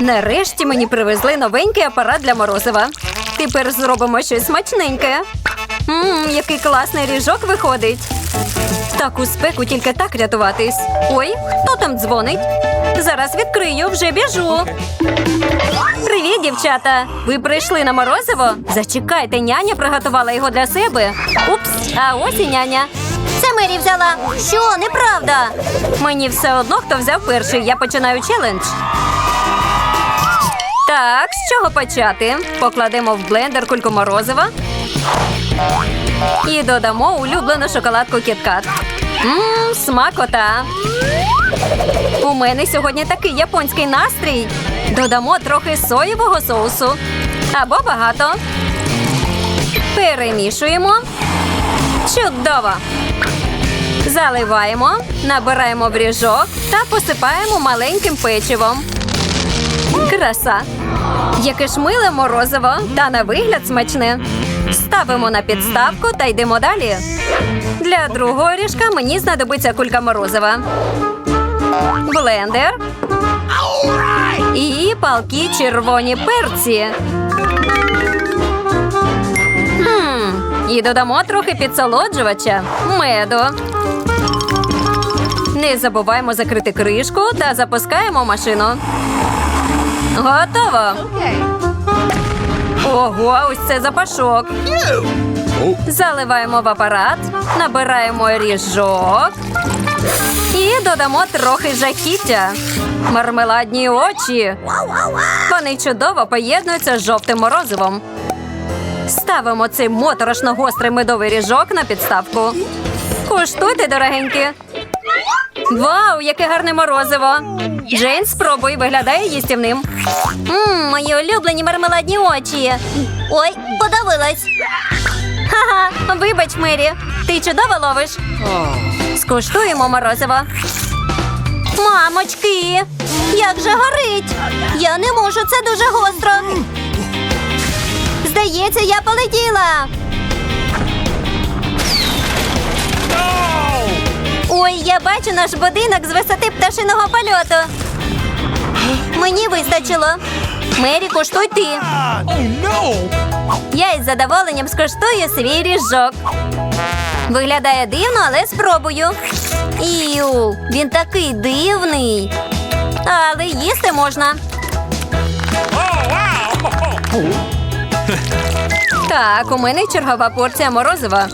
Нарешті мені привезли новенький апарат для морозива. Тепер зробимо щось смачненьке. Ммм, який класний ріжок виходить. Таку спеку тільки так рятуватись. Ой, хто там дзвонить? Зараз відкрию, вже біжу. Привіт, дівчата! Ви прийшли на морозиво? Зачекайте, няня приготувала його для себе. Упс, а ось і няня. Це Мері взяла. Що, неправда? Мені все одно, хто взяв перший. Я починаю челендж. Так, з чого почати? Покладемо в блендер кульку морозива. І додамо улюблену шоколадку кіткат. Ммм, смакота. У мене сьогодні такий японський настрій. Додамо трохи соєвого соусу. Або багато. Перемішуємо. Чудово. Заливаємо, набираємо в ріжок та посипаємо маленьким печивом. Краса. Яке ж миле морозиво та на вигляд смачне. Ставимо на підставку та йдемо далі. Для другого ріжка мені знадобиться кулька морозива. Блендер. І палки червоні перці. Хм, і додамо трохи підсолоджувача. Меду. Не забуваємо закрити кришку та запускаємо машину. Готово. Ого, ось це запашок. Заливаємо в апарат, набираємо ріжок і додамо трохи жахіття. Мармеладні очі. Вони чудово поєднуються з жовтим морозивом. Ставимо цей моторошно гострий медовий ріжок на підставку. Куштуйте, дорогенькі. Вау, яке гарне морозиво! Джейн, спробуй, виглядає їстівним. Мм, мої улюблені мармеладні очі. Ой, подавилась. Ха-ха, вибач, Мері, ти чудово ловиш. Скуштуємо морозиво. Мамочки, як же горить! Я не можу, це дуже гостро. Здається, я полетіла. Ой, я бачу наш будинок з висоти пташиного польоту. Мені вистачило. Мері, куштуй ти. Я із задоволенням скуштую свій ріжок. Виглядає дивно, але спробую. Іу, він такий дивний. Але їсти можна. Так, у мене чергова порція морозива.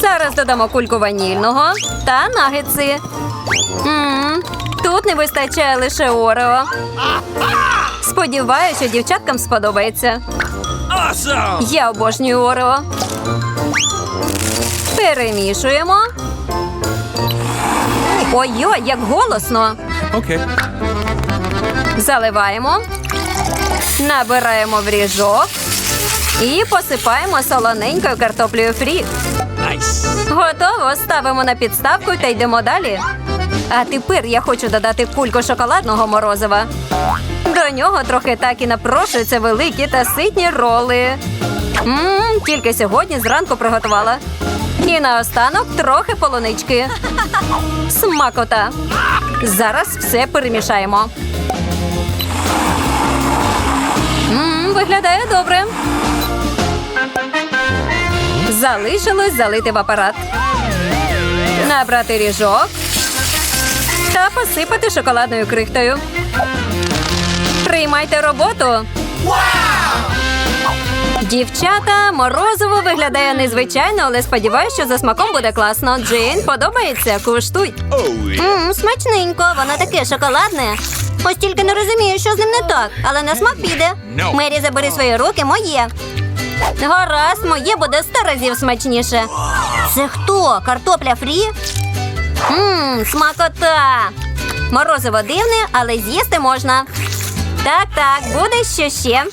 Зараз додамо кульку ванільного та нагетси. Тут не вистачає лише орео. Сподіваюся, що дівчаткам сподобається. Я обожнюю орео. Перемішуємо. Ой-ой, як голосно. Okay. Заливаємо, набираємо в ріжок і посипаємо солоненькою картоплею фрі. Готово, ставимо на підставку та йдемо далі. А тепер я хочу додати кульку шоколадного морозива. До нього трохи так і напрошуються великі та ситні роли. Мм, тільки сьогодні зранку приготувала. І наостанок трохи полунички. Смакота. Зараз все перемішаємо. Мм, виглядає добре. Залишилось залити в апарат. Набрати ріжок та посипати шоколадною крихтою. Приймайте роботу. Дівчата, морозиво виглядає незвичайно, але сподіваюся, що за смаком буде класно. Джейн, подобається? Куштуй. Oh, смачненько, воно таке шоколадне. Ось тільки не розумію, що з ним не так, але на смак піде. Мері, забери свої руки, моє. Гаразд, моє буде сто разів смачніше. Це хто? Картопля фрі? Ммм, смакота. Морозиво дивне, але з'їсти можна. Так, так, буде що ще.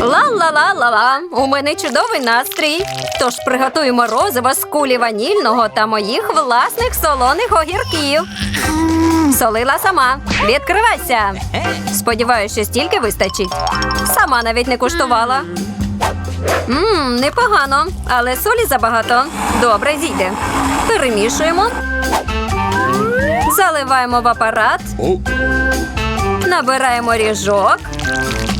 Ла-ла-ла-ла-ла. У мене чудовий настрій. Тож приготуй морозиво з кулі ванільного та моїх власних солоних огірків. Солила сама. Відкривайся. Сподіваюся, що стільки вистачить. Сама навіть не куштувала. Ммм, непогано, але солі забагато. Добре, зійде. Перемішуємо. Заливаємо в апарат, набираємо ріжок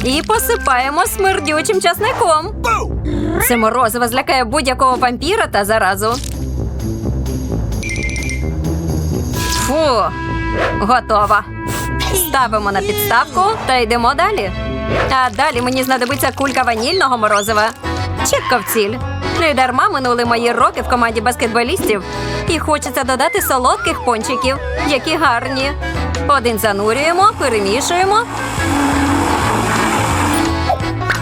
і посипаємо смердючим часником. Це морозиво злякає будь-якого вампіра та заразу. Фу, готова. Ставимо на підставку та йдемо далі. А далі мені знадобиться кулька ванільного морозива. Чітко в ціль. Не дарма минули мої роки в команді баскетболістів. І хочеться додати солодких пончиків, які гарні. Один занурюємо, перемішуємо.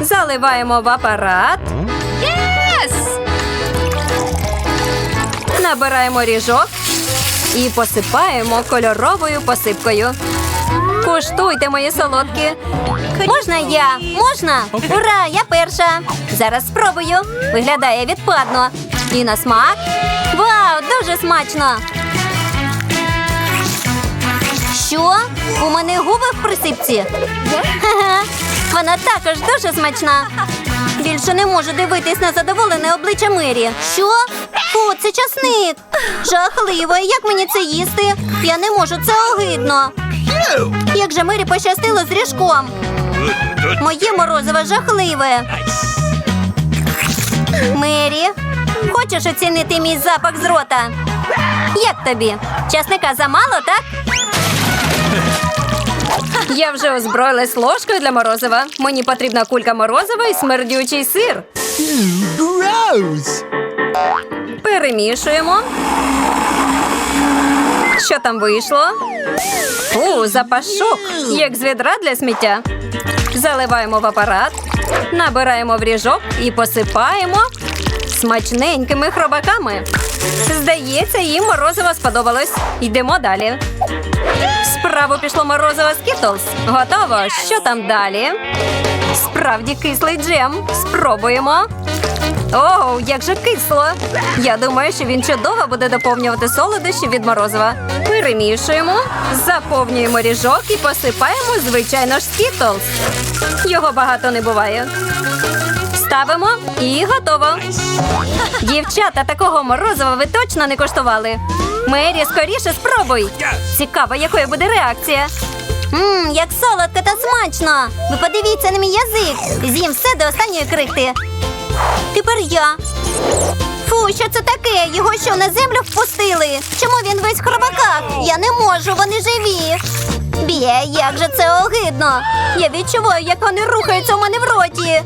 Заливаємо в апарат. Набираємо ріжок і посипаємо кольоровою посипкою. Куштуйте, мої солодкі. Можна я? Можна? Ура! Я перша. Зараз спробую. Виглядає відпадно. І на смак. Вау, дуже смачно. Що? У мене губи в присипці. Ха-ха. Вона також дуже смачна. Більше не можу дивитись на задоволене обличчя Мері. Що? О, це часник. Жахливо. Як мені це їсти? Я не можу, це огидно. Як же Мері пощастило з ріжком. Моє морозиво жахливе. Мері, хочеш оцінити мій запах з рота? Як тобі? Часника замало, так? Я вже озброїлась ложкою для морозива. Мені потрібна кулька морозива і смердючий сир. Gross. Перемішуємо. Що там вийшло? У, запашок, як з відра для сміття. Заливаємо в апарат, набираємо в ріжок і посипаємо смачненькими хробаками. Здається, їм морозиво сподобалось. Йдемо далі. Справу пішло морозиво Скітлз. Готово. Що там далі? Справді кислий джем. Спробуємо. Оу, як же кисло! Я думаю, що він чудово буде доповнювати солодощі від морозива. Перемішуємо, заповнюємо ріжок і посипаємо, звичайно ж, скітлз. Його багато не буває. Ставимо і готово. Дівчата, такого морозива ви точно не коштували. Мері, скоріше спробуй. Цікаво, якою буде реакція. Мм, як солодко та смачно. Ви подивіться на мій язик. З'їм все до останньої крихти. Тепер я. Фу, що це таке? Його що на землю впустили? Чому він весь в хробаках? Я не можу, вони живі. Б'є, як же це огидно. Я відчуваю, як вони рухаються у мене в роті.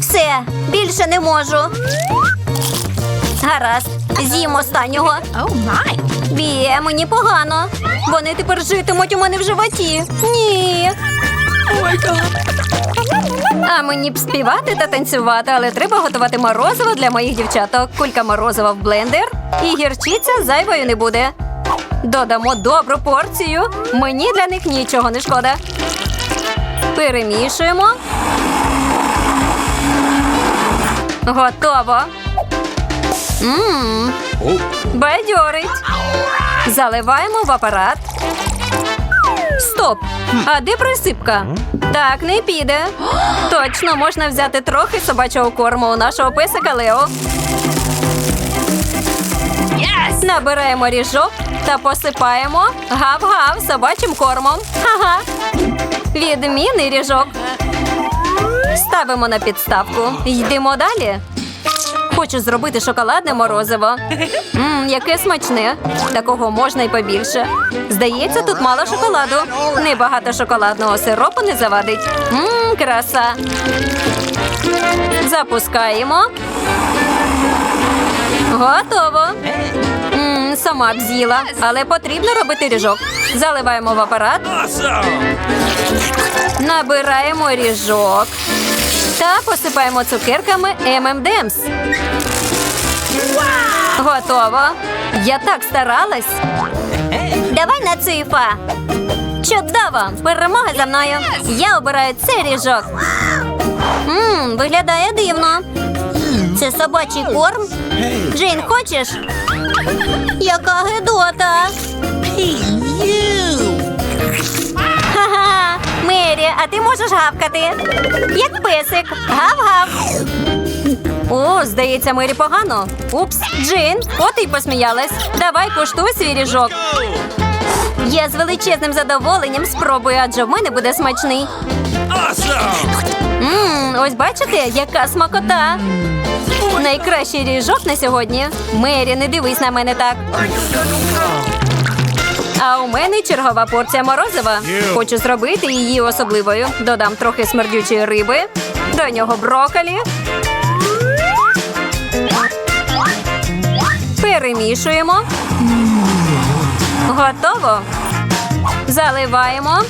Все, більше не можу. Гаразд, з'їм останнього. Б'є, мені погано. Вони тепер житимуть у мене в животі. Ні. А мені б співати та танцювати, але треба готувати морозиво для моїх дівчаток. Кулька морозива в блендер і гірчиця зайвою не буде. Додамо добру порцію. Мені для них нічого не шкода. Перемішуємо. Готово. Мм, Oh. бадьорить. Заливаємо в апарат. Стоп! А де присипка? Так, не піде. Точно можна взяти трохи собачого корму у нашого песика Лео. Набираємо ріжок та посипаємо гав-гав собачим кормом. Ага. Відмінний ріжок. Ставимо на підставку. Йдемо далі. Хочу зробити шоколадне морозиво. Мм, яке смачне. Такого можна й побільше. Здається, тут мало шоколаду. Небагато шоколадного сиропу не завадить. Мм, краса. Запускаємо. Готово. Мм, сама б з'їла, але потрібно робити ріжок. Заливаємо в апарат, набираємо ріжок та посипаємо цукерками M&M's. Готово. Я так старалась. Давай на цифа. Чудово! Перемога за мною. Я обираю цей ріжок. Мм, виглядає дивно. Це собачий корм. Джейн, хочеш? Яка гидота. Мері, а ти можеш гавкати? Як песик. Гав-гав. О, здається, Мері погано. Упс, Джейн, от і посміялась. Давай куштуй свій ріжок. Я з величезним задоволенням спробую, адже в мене буде смачний. Мм, ось бачите, яка смакота. Найкращий ріжок на сьогодні. Мері, не дивись на мене так. А у мене чергова порція морозива. Хочу зробити її особливою. Додам трохи смердючої риби, до нього броколі. Перемішуємо. Готово. Заливаємо.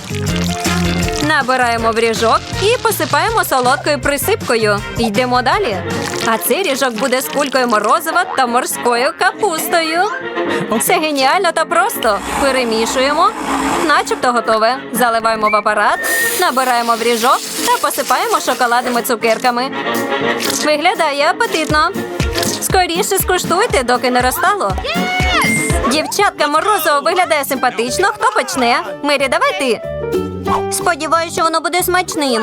Набираємо в ріжок і посипаємо солодкою присипкою. Йдемо далі. А цей ріжок буде з кулькою морозива та морською капустою. Це геніально та просто. Перемішуємо. Начебто готове. Заливаємо в апарат, набираємо в ріжок та посипаємо шоколадними цукерками. Виглядає апетитно. Скоріше скуштуйте, доки не розтало. Дівчатка морозиво виглядає симпатично. Хто почне? Мері, давай ти. Сподіваюся, що воно буде смачним.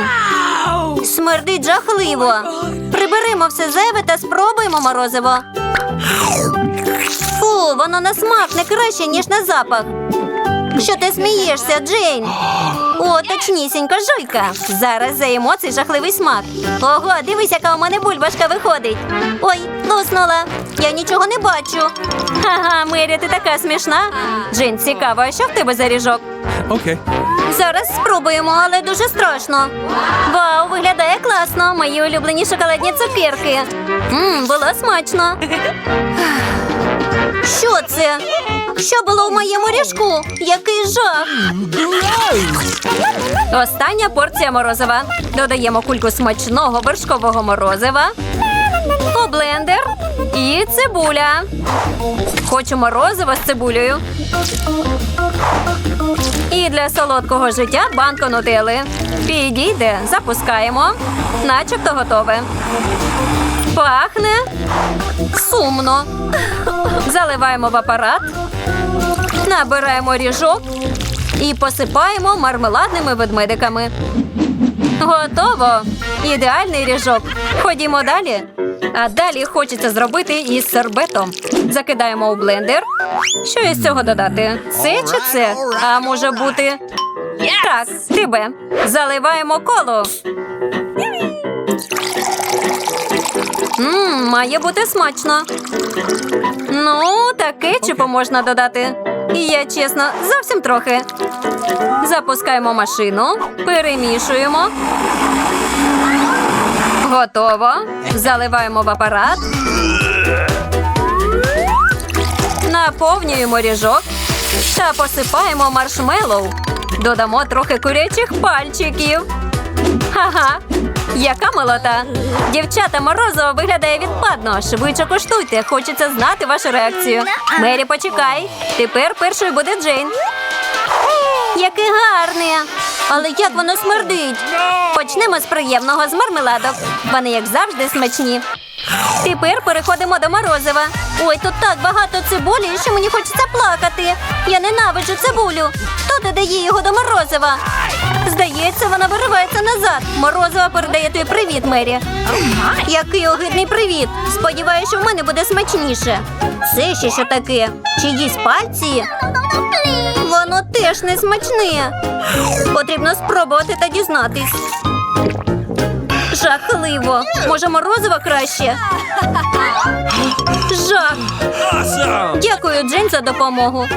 Смердить жахливо. Приберемо все зайве та спробуємо морозиво. Фу, воно на смак не краще, ніж на запах. Що ти смієшся, Джейн? О, точнісінько, жуйка. Зараз заїмо цей жахливий смак. Ого, дивись, яка у мене бульбашка виходить. Ой, луснула. Я нічого не бачу. Ага, Мері, ти така смішна. Джейн, цікаво, а що в тебе за ріжок? Okay. Зараз спробуємо, але дуже страшно. Вау, виглядає класно. Мої улюблені шоколадні цукерки. Мм, було смачно. Що це? Що було в моєму ріжку? Який жах! Остання порція морозива. Додаємо кульку смачного вершкового морозива. Блендер і цибуля. Хочу морозиво з цибулею. І для солодкого життя банку нутели. Підійде, запускаємо. Начебто готове. Пахне сумно. Заливаємо в апарат, набираємо ріжок і посипаємо мармеладними ведмедиками. Готово! Ідеальний ріжок. Ходімо далі. А далі хочеться зробити із сербетом. Закидаємо у блендер. Що із цього додати? Це чи це? А може бути. Так, тебе. Заливаємо коло. Мм, має бути смачно. Ну, та кетчупу можна додати. І я чесно, зовсім трохи. Запускаємо машину, перемішуємо. Готово. Заливаємо в апарат. Наповнюємо ріжок та посипаємо маршмеллоу. Додамо трохи курячих пальчиків. Ха-ха! Яка молота! Дівчата морозиво виглядає відпадно. Швидше коштуйте. Хочеться знати вашу реакцію. Мері, почекай. Тепер першою буде Джейн. Яке гарне! Але як воно смердить? Почнемо з приємного з мармеладок. Вони, як завжди, смачні. Тепер переходимо до морозива. Ой, тут так багато цибулі, що мені хочеться плакати. Я ненавиджу цибулю. Хто додає його до морозива? Здається, вона виривається назад. Морозова передає тобі привіт, Мері. Який огидний привіт. Сподіваюся, що в мене буде смачніше. Це ще що таке? Чиїсь пальці? Воно теж не смачне. Потрібно спробувати та дізнатись. Жахливо. Може, морозиво краще? Жах. Дякую, Джейн, за допомогу.